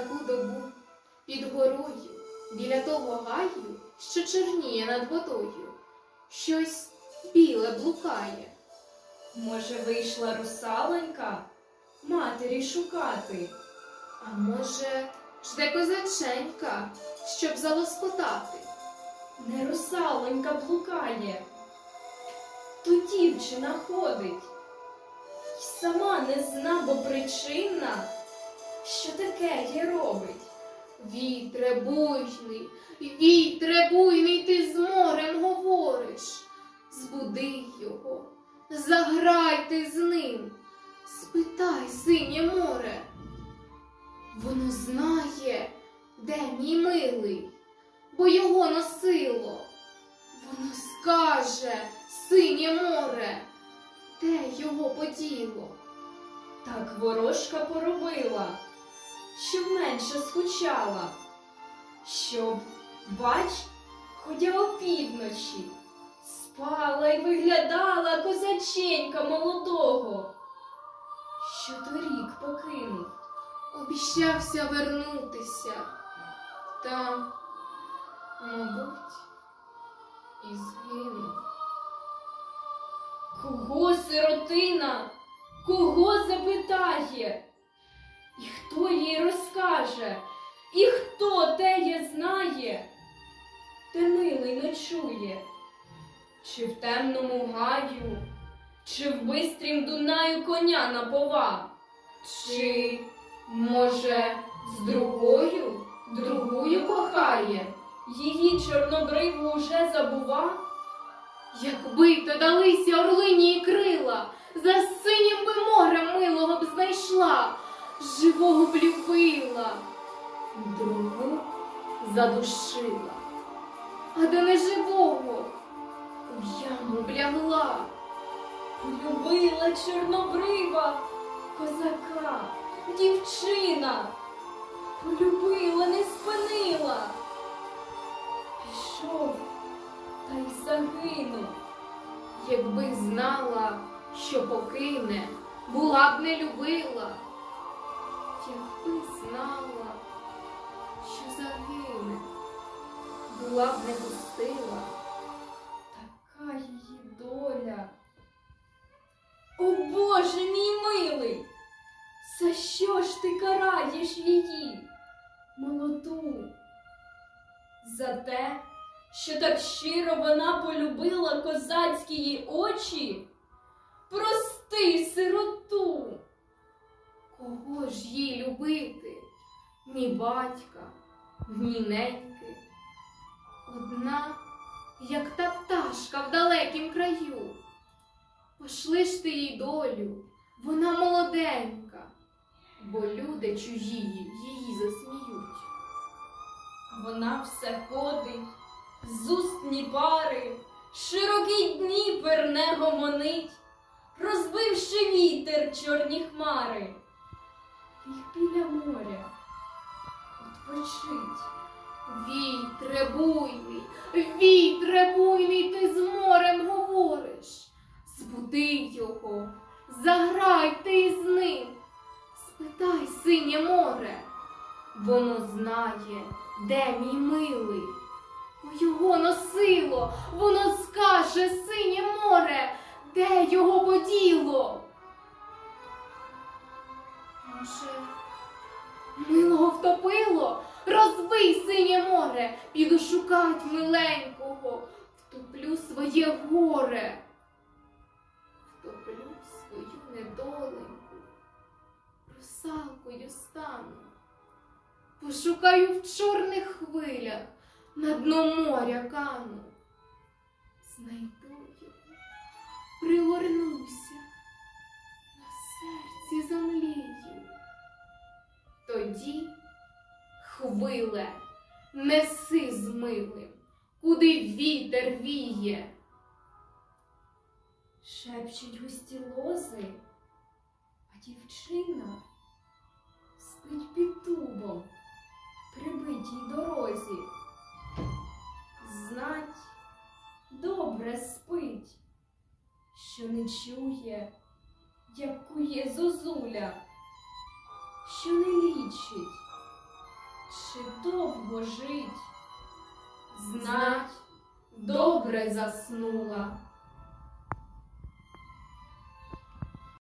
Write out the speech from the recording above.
таку добу під горою, біля того гаю, що чорніє над водою, щось біле блукає. Може, вийшла русалонька матері шукати? А може, жде козаченька, щоб залоскотати. Не русалонька блукає, то дівчина ходить. І сама не зна, бо причина, що таке їй робить. Вітре буйний, вітре буйний, ти з морем говориш. Збуди його, заграй ти з ним, спитай, синє море. Воно знає, де мій милий, бо його носило. Воно скаже, синє море, де його поділо. Так ворожка поробила, щоб менше скучала, щоб, бач, ходя опівночі, спала й виглядала козаченька молодого, що торік покинув. Обіщався вернутися, та, мабуть, і згинув. Кого сиротина, кого запитає, хто їй розкаже, і хто теє знає, де милий ночує, чи в темному гаю, чи в бистрім Дунаю коня напова, чи, може, з другою, Другую кохає, її чорнобриву уже забува? якби то далися орлині і крила, за синім би морем милого б знайшла, живого б любила, другу задушила, а де не живого у яму б лягла. Полюбила чорнобрива козака, дівчина, полюбила, не спинила. Пішов та й загинув. Якби знала, що покине, була б не любила. Якби знала, що загине, була б не пустила. Така її доля. О Боже мій милий! За що ж ти караєш її, молоду? За те, що так щиро вона полюбила козацькі її очі? Прости сироту! Кого ж їй любити? Ні батька, ні неньки. Одна, як та пташка в далекім краю. Пошли ж ти їй долю, вона молоденька, бо люди чужі її засміють. Вона все ходить, з устні пари, широкий Дніпер не гомонить, розбивши вітер чорні хмари. Їх біля моря відпочить. Вітре буйний, вітре буйний, ти з морем говориш. Збуди його, заграй ти з ним, спитай, синє море, воно знає, де мій милий. Його носило, воно скаже, синє море, де його поділо. Може, милого втопило? Розбий синє море, піду шукать миленького, втоплю своє горе, втоплю свою недоленьку, русалкою стану, пошукаю в чорних хвилях, на дно моря кану, Тоді Хвиле, неси з милим, куди вітер віє. Шепчуть густі лози, а дівчина спить під дубом, прибитій дорозі. Знать, добре спить, що не чує, як кує зозуля, що не лічить, чи довго жить? Знать, добре заснула.